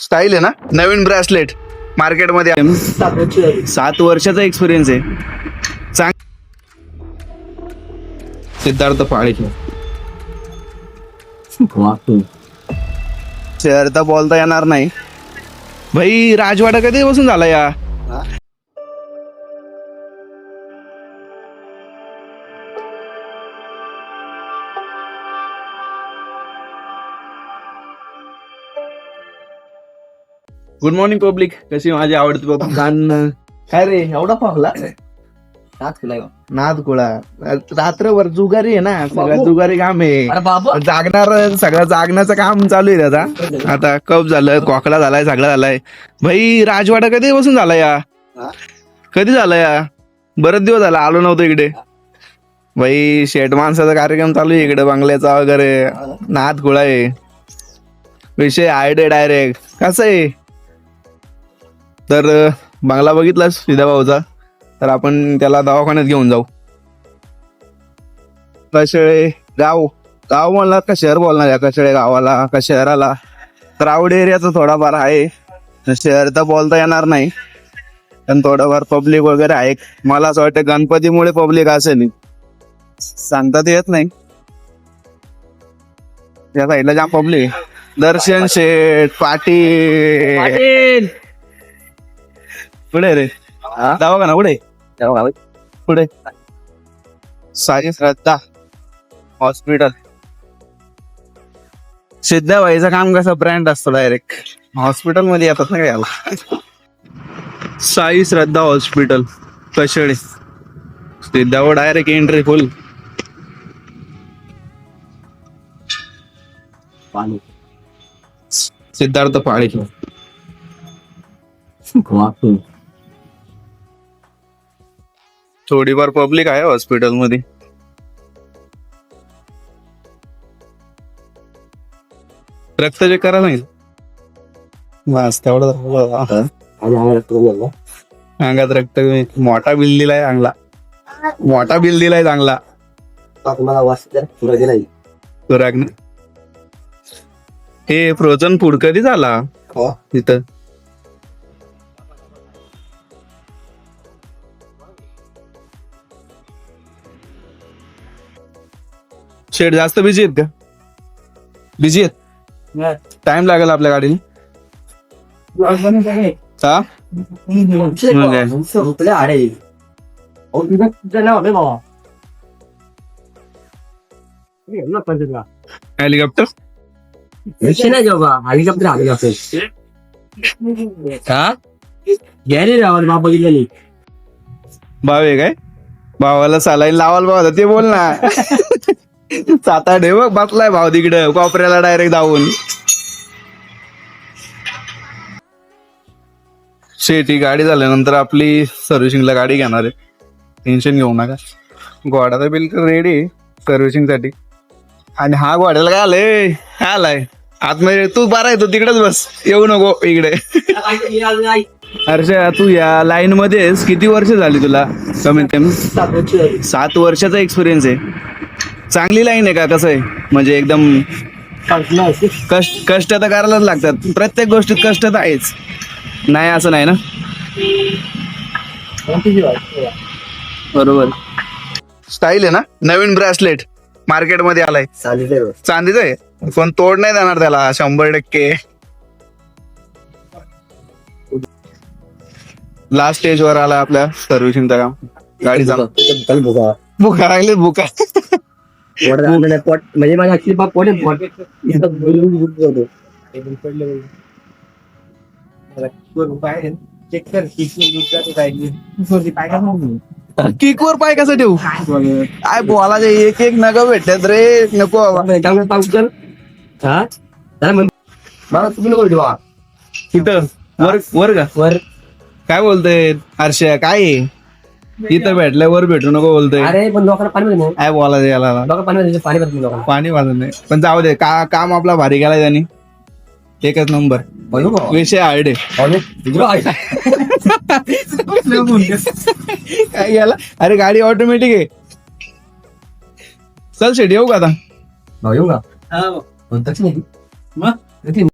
Style आहे ना? नवीन ब्रेसलेट. मार्केटमध्ये सात वर्षाचा एक्सपिरियन्स आहे. चांग सिद्धार्थ पाळे शहर तर बोलता येणार नाही. भाई राजवाडा कधी बसून झाला या? गुड मॉर्निंग पब्लिक कशी माझी आवडती बघ गाणं. काय रे एवढा पाहला नाद कुळा. रात्रभर जुगारी आहे ना सगळं जुगारी काम आहे. बाबा. जागणार सगळं जागण्याचं काम चालू आहे त्याचा आता कप झालं खोकला झालाय सगळं झालाय. भाई राजवाडा कधी बसून झाला या? कधी झाला या? बरेच दिवस झाला आलो नव्हतो इकडे. भाई शेट माणसाचा कार्यक्रम चालू आहे इकडे बंगल्याचा वगैरे. नाद गोळा आहे. विषय आयडे डायरेक्ट. कसं आहे? तर बंगला बघितलास सीधा भाऊचा? तर आपण त्याला दवाखान्यात घेऊन जाऊ. कशेळे गाव गाव बोलणार का शहर बोलणार या गावाला का शहराला? तर आवड एरियाचा थोडाफार आहे. शहर तर बोलता येणार नाही. पण थोडंफार पब्लिक वगैरे आहे. मला असं वाटतं गणपतीमुळे पब्लिक असेल. सांगता तर येत नाही. त्या साईडला जाम पब्लिक दर्शन शेठ पाटील! पुढे रे. दवाखाना पुढे? पुढे. साई श्रद्धा हॉस्पिटल. सिद्धाबाईचं काम कसं? ब्रँड असतं डायरेक्ट हॉस्पिटलमध्ये येतात ना काय याला. साई श्रद्धा हॉस्पिटल कशळे. सिद्धावर डायरेक्ट एंट्री फुल सिद्धार्थ पाळी थोडीफार पब्लिक आहे हॉस्पिटलमध्ये रक्त चेक करा नाही? बस तेवढं अंगात रक्त मोठा बिल दिलाय चांगला. मोठा बिल दिलाय चांगला. सुरागने हे फ्रोझन फूड कधी झाला? तिथं शेड जास्त बिझी आहेत का? बिझी आहेत? टाइम लागेल आपल्या गाडीने का हेलिकॉप्टर हेलिकॉप्टर बाबा भाव आहे काय? भावाला सालाईन लावायला भावाला ते बोल ना सात आठ आहे बघ बसलाय भाव तिकडं कोपऱ्याला डायरेक्ट जाऊन. शेती गाडी झाल्यानंतर आपली सर्व्हिसिंगला गाडी घेणार आहे. टेन्शन घेऊ नका. घोडा तर रेडी सर्व्हिसिंगसाठी. आणि हा घोड्याला काय आलंय? काय आलाय. आतमध्ये तू बारा येतो तिकडेच बस. येऊ नको इकडे. हर्षा तू या लाईन मध्येच किती वर्ष झाली तुला? कमीत कमी? सात वर्षाचा एक्सपिरियन्स आहे. चांगली लाईन आहे का? कसं आहे? म्हणजे एकदम कष्ट कष्ट तर करायलाच लागतात. प्रत्येक गोष्टीत कष्ट तर आहेच. नाही असं नाही ना? बरोबर. स्टाईल आहे ना? नवीन ब्रेसलेट मार्केटमध्ये आलाय. चांदीचं आहे. पण तोड नाही देणार त्याला. शंभर टक्के. लास्ट स्टेज वर आला आपल्या सर्व्हिसिंगचा काम. म्हणजे माझ्या ऍक्च्युली बाप पोट आहे, पोट. इथं किक वर पाय कसं ठेवू? काय बोला ते एक एक नग भेटत रे. नको हा? त्याला म्हण- मला तुम्ही नको ठेवा इथं वर वर का? वर. काय बोलतोय हर्षा? काय आहे? इथं भेटलंय वर भेटू नको बोलतोय. अरे पण लोकांना पाणी पाहिजे काय बोला याला? लोकांना पाणी पाहिजे पाणी पाहिजे लोकांना. पाणी वाजत नाही. पण जाऊ दे का काम आपला भारी केलाय त्यांनी. एकच नंबर. बोलू का? विषय आयडे. काय याला? अरे गाडी ऑटोमॅटिक आहे. चल शेट येऊ का आता? भाऊ येऊ का? नाही. मग?